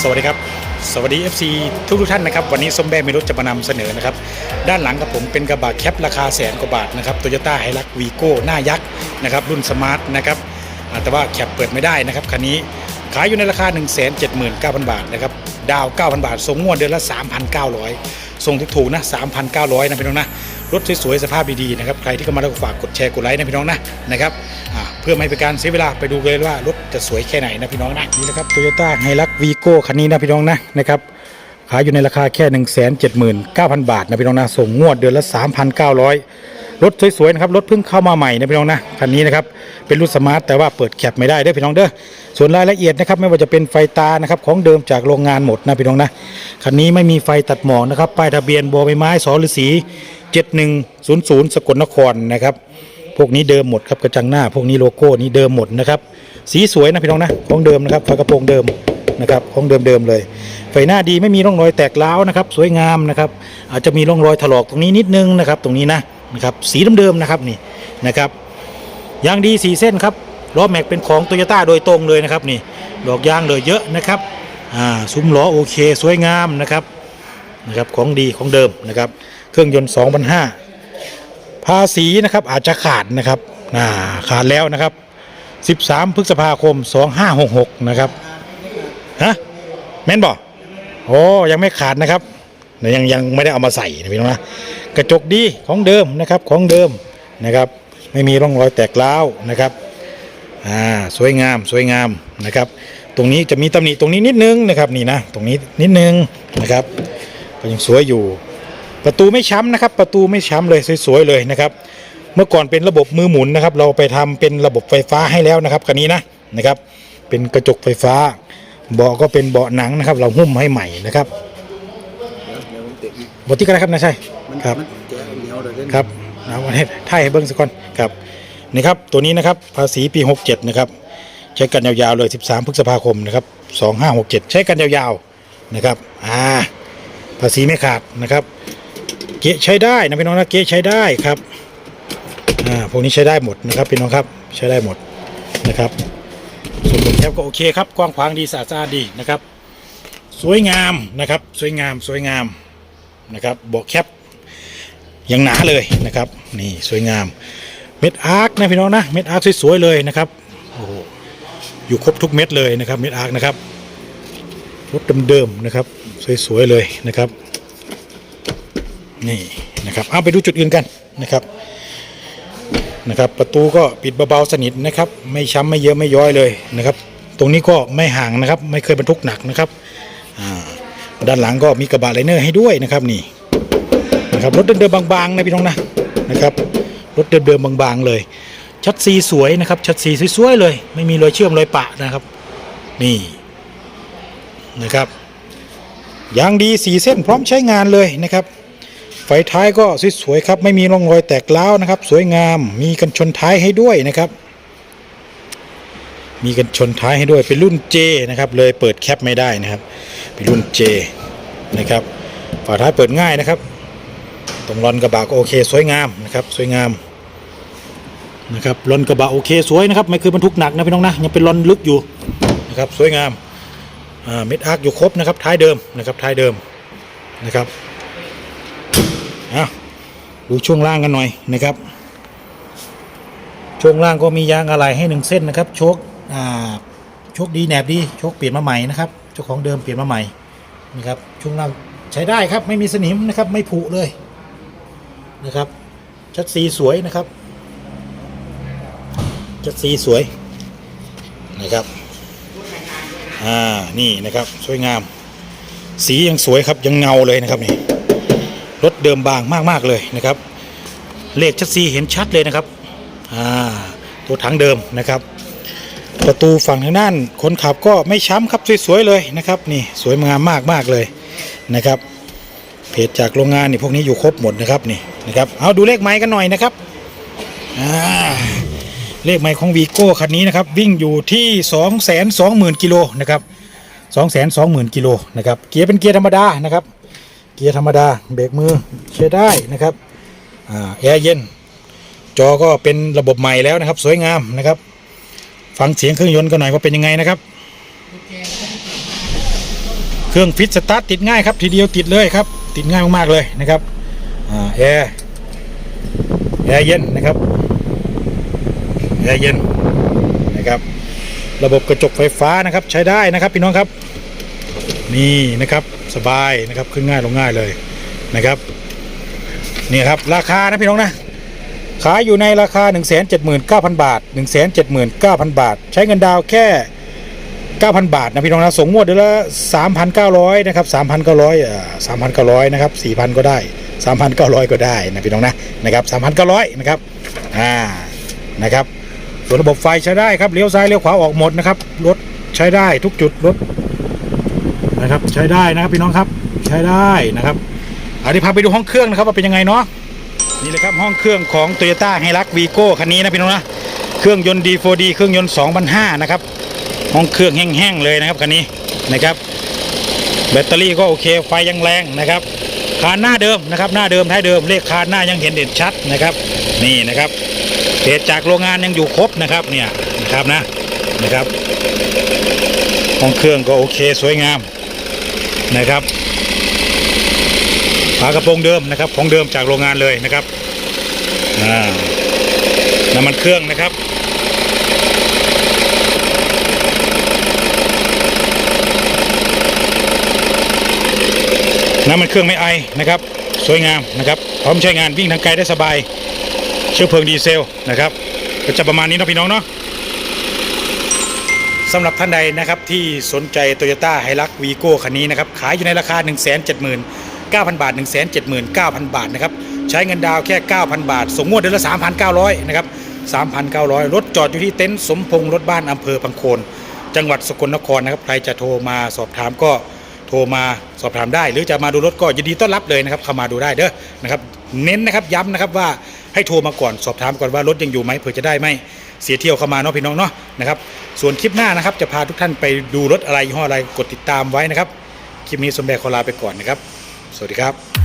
สวัสดีครับ สวัสดี FC ทุกทุกท่านนะครับ วันนี้ส้มแบ้มีรถจะมานำเสนอนะครับ ด้านหลังกับผมเป็นกระบะแคปราคาแสนกว่าบาทนะครับโตโยต้าไฮรักวีโก้หน้ายักษ์นะครับ รุ่นสมาร์ทนะครับอ่าแต่ว่าแคปเปิดไม่ได้นะครับคันนี้ขายอยู่ในราคา 1 7 9 0 0 0 บาทนะครับ ดาว 9,000 บาทส่งงวดเดือนละ 3,900 ส่งถูกๆนะ 3,900 นะพี่น้องนะ รถสวยๆ สภาพดีๆ นะครับ ใครที่เข้ามาแล้วก็ฝากกดแชร์กดไลค์นะพี่น้องนะนะครับเพื่อไม่เป็นการเสียเวลาไปดูเลยว่ารถจะสวยแค่ไหนนะพี่น้องนะ นี่นะครับโตโยต้าไฮรักวีโก้คันนี้นะพี่น้องนะนะครับขายอยู่ในราคาแค่ 1 7 9 0 0 0 บาทนะพี่น้องนะส่งงวดเดือนละ 3,900 รถสวยๆนะครับรถเพิ่งเข้ามาใหม่นะพี่น้องนะคันนี้นะครับเป็นรุ่นสมาร์ทแต่ว่าเปิดแคปไม่ได้เด้อพี่น้องเด้อส่วนรายละเอียดนะครับไม่ว่าจะเป็นไฟตานะครับของเดิมจากโรงงานหมดนะพี่น้องนะคันนี้ไม่มีไฟตัดหมอกนะครับป้ายทะเบียนบอใบไม้สอฤษี7100 สกลนครนะครับพวกนี้เดิมหมดครับกระจังหน้า พวกนี้โลโก้นี้เดิมหมดนะครับสีสวยนะพี่น้องนะของเดิมนะครับฝากระโปรงเดิมนะครับของเดิมๆเลยไฟหน้าดีไม่มีร่องรอยแตกร้าวนะครับ สวยงามนะครับ อาจจะมีร่องรอยถลอกตรงนี้นิดนึงนะครับ ตรงนี้นะ นะครับสีเดิมๆนะครับนี่นะครับยางดีสีเส้นครับล้อแม็กเป็นของโตโยต้าโดยตรงเลยนะครับนี่ดอกยางเลยเยอะนะครับอ่าซุ้มล้อโอเคสวยงามนะครับนะครับของดีของเดิมนะครับ เครื่องยนต์2,500ภาษีนะครับอาจจะขาดนะครับอ่าขาดแล้วนะครับ 13 พฤษภาคม 2566 นะครับฮะแม่นบ่โอ้ยังไม่ขาดนะครับยังยังไม่ได้เอามาใส่นะพี่น้องนะ กระจกดีของเดิมนะครับของเดิมนะครับไม่มีร่องรอยแตกร้าวนะครับอ่าสวยงามสวยงามนะครับ ตรงนี้จะมีตำหนิตรงนี้นิดนึงนะครับนี่นะตรงนี้นิดนึงนะครับก็ยังสวยอยู่ ประตูไม่ช้ำนะครับ ประตูไม่ช้ำเลยสวยๆเลยนะครับ เมื่อก่อนเป็นระบบมือหมุนนะครับ เราไปทำเป็นระบบไฟฟ้าให้แล้วนะครับคันนี้นะนะครับเป็นกระจกไฟฟ้า เบาะก็เป็นเบาะหนังนะครับ เราหุ้มให้ใหม่นะครับเดี๋ยวผมเตะอีกบทที่กันนะครับนะใช่มัน ครับ มันแกะเหนียวเลยเด้อครับเอาวันให้ถ่ายให้เบิ้งสักก่อนครับนี่ครับตัวนี้นะครับภาษีปี 67 นะครับ ใช้กันยาวๆเลย 13 พฤษภาคมนะครับ 2567 ใช้กันยาวๆนะครับอ่าภาษีไม่ขาดนะครับ เกะใช้ได้นะพี่น้องนะเกะใช้ได้ครับอ่าพวกนี้ใช้ได้หมดนะครับพี่น้องครับใช้ได้หมดนะครับส่วนบนแคปก็โอเคครับกว้างขวางดีสะอาดสะอาดดีนะครับ สวยงามนะครับ สวยงามสวยงามนะครับเบอกแคป ยังหนาเลยนะครับนี่สวยงามเม็ดอาร์คนะพี่น้องนะเม็ดอาร์คสวยๆเลยนะครับโอ้โหอยู่ครบทุกเม็ดเลยนะครับเม็ดอาร์คนะครับรถเดิมๆนะครับสวยๆเลยนะครับนี่นะครับเอาไปดูจุดอื่นกันนะครับนะครับ ประตูก็ปิดเบาๆสนิทนะครับ ไม่ช้ำไม่เยอะไม่ย้อยเลยนะครับ ตรงนี้ก็ไม่ห่างนะครับ ไม่เคยบรรทุกหนักนะครับด้านหลังก็มีกระบะไลเนอร์ให้ด้วยนะครับนี่ นะครับรถเดิมๆบางๆนะพี่น้องนะนะครับรถเดิมๆบางๆเลย ชัดซีสวยนะครับ ชัดซีสวยๆเลย ไม่มีรอยเชื่อมรอยปะนะครับ นี่นะครับยางดีสีเส้นพร้อมใช้งานเลยนะครับ ไฟท้ายก็สวยๆครับ ไม่มีร่องรอยแตกร้านะครับ สวยงาม มีกันชนท้ายให้ด้วยนะครับ มีกันชนท้ายให้ด้วยเป็นรุ่น J นะครับ เลยเปิดแคปไม่ได้นะครับ เป็นรุ่น J นะครับ ฝาท้ายเปิดง่ายนะครับ ตรงรอนกระบะก็โอเคสวยงามนะครับสวยงามนะครับรอนกระบะโอเคสวยนะครับไม่คือบรรทุกหนักนะพี่น้องนะยังเป็นรอนลึกอยู่นะครับสวยงามเม็ดอาร์คอยู่ครบนะครับท้ายเดิมนะครับท้ายเดิมนะครับอะดูช่วงล่างกันหน่อยนะครับ ช่วงล่างก็มียางอะไหล่ให้หนึ่งเส้นนะครับโชคอ่าโชคดีแหนบดีโชคเปลี่ยนมาใหม่นะครับเจ้าของเดิมเปลี่ยนมาใหม่นะครับช่วงล่างใช้ได้ครับไม่มีสนิมนะครับไม่ผุเลย นะครับ ชัดสีสวยนะครับ ชัดสีสวยนะครับอ่านี่นะครับสวยงาม สียังสวยครับยังเงาเลยนะครับนี่รถเดิมบางมากๆเลยนะครับ เลขชัดสีเห็นชัดเลยนะครับอ่าตัวถังเดิมนะครับ ประตูฝั่งทางด้านคนขับก็ไม่ช้ำครับสวยๆเลยนะครับนี่สวยงามมากๆเลยนะครับเพจจากโรงงานนี่พวกนี้อยู่ครบหมดนะครับนี่ นะครับเอาดูเลขไม้กันหน่อยนะครับเลขไม้ของวีโก้คันนี้นะครับวิ่งอยู่ที่2 2 0 0 0 0กิโลนะครับ2 2 0 0 0 0กิโลนะครับเกียร์เป็นเกียร์ธรรมดานะครับเกียร์ธรรมดาเบรกมือใช้ได้นะครับอแอร์เย็นจอก็เป็นระบบใหม่แล้วนะครับ สวยงามนะครับ ฟังเสียงเครื่องยนต์กันหน่อยว่าเป็นยังไงนะครับ เครื่องฟิตสตาร์ทติดง่ายครับทีเดียวติดเลยครับ ติดง่ายมากๆเลยนะครับ แอร์แอร์เย็นนะครับแอร์เย็นนะครับ ระบบกระจกไฟฟ้านะครับใช้ได้นะครับพี่น้องครับ นี่นะครับสบายนะครับขึ้นง่ายลงง่ายเลยนะครับนี่ครับราคานะพี่น้องนะขายอยู่ในราคา 179,000 บาท 179,000 บาท ใช้เงินดาวแค่ 9,000 บาทนะพี่น้องนะส่งงวดเดือนละ3,900 นะครับ 3,900อ่า3,900 นะครับ 4,000 ก็ได้ 3,900 ก็ได้นะพี่น้องนะนะครับ3,900นะครับอ่านะครับส่วนระบบไฟใช้ได้ครับเลี้ยวซ้ายเลี้ยวขวาออกหมดนะครับรถใช้ได้ทุกจุดรถนะครับใช้ได้นะครับพี่น้องครับใช้ได้นะครับอันนี้พาไปดูห้องเครื่องนะครับว่าเป็นยังไงเนาะนี่เลยครับห้องเครื่องของ Toyota h i l u x v i g o คันนี้นะพี่น้องนะเครื่องยนต์ D4D เครื่องยนต์2,500นะครับห้องเครื่องแห้งๆเลยนะครับคันนี้นะครับ แบตเตอรี่ก็โอเคไฟยังแรงนะครับ คานหน้าเดิมนะครับ หน้าเดิมท้ายเดิมเลขคานหน้ายังเห็นเด่นชัดนะครับ นี่นะครับเพจจากโรงงานยังอยู่ครบนะครับเนี่ยนะครับนะนะครับห้องเครื่องก็โอเคสวยงามนะครับฝากระโปรงเดิมนะครับของเดิมจากโรงงานเลยนะครับน้ำมันเครื่องนะครับ น้ำมันเครื่องไม่ไอนะครับ สวยงามนะครับพร้อมใช้งานวิ่งทางไกลได้สบาย เชื้อเพลิงดีเซลนะครับก็จะประมาณนี้นะพี่น้องเนาะสำหรับท่านใดนะครับที่สนใจ Toyota h i l u x v i g o คันนี้นะครับขายอยู่ในราคา 1 7 9 0 0 0 บาท 1 7 9 0 0 0 บาทนะครับใช้เงินดาวแค่ 9,000 บาท ส่งงวดเดือนละ 3,900 นะครับ 3,900 รถจอดอยู่ที่เต็นท์สมพงษ์รถบ้านอำเภอพังโคน จังหวัดสกลนครนะครับ ใครจะโทรมาสอบถามก็ โทรมาสอบถามได้ หรือจะมาดูรถก็ยินดีต้อนรับเลยนะครับเข้ามาดูได้เด้อนะครับเน้นนะครับย้ำนะครับว่าให้โทรมาก่อนสอบถามก่อนว่ารถยังอยู่ไหมเผื่อจะได้ไม่เสียเที่ยวเข้ามาเนาะพี่น้องเนาะนะครับส่วนคลิปหน้านะครับจะพาทุกท่านไปดูรถอะไรยี่ห้ออะไรกดติดตามไว้นะครับคลิปนี้สมแบกขอลาไปก่อนนะครับ สวัสดีครับ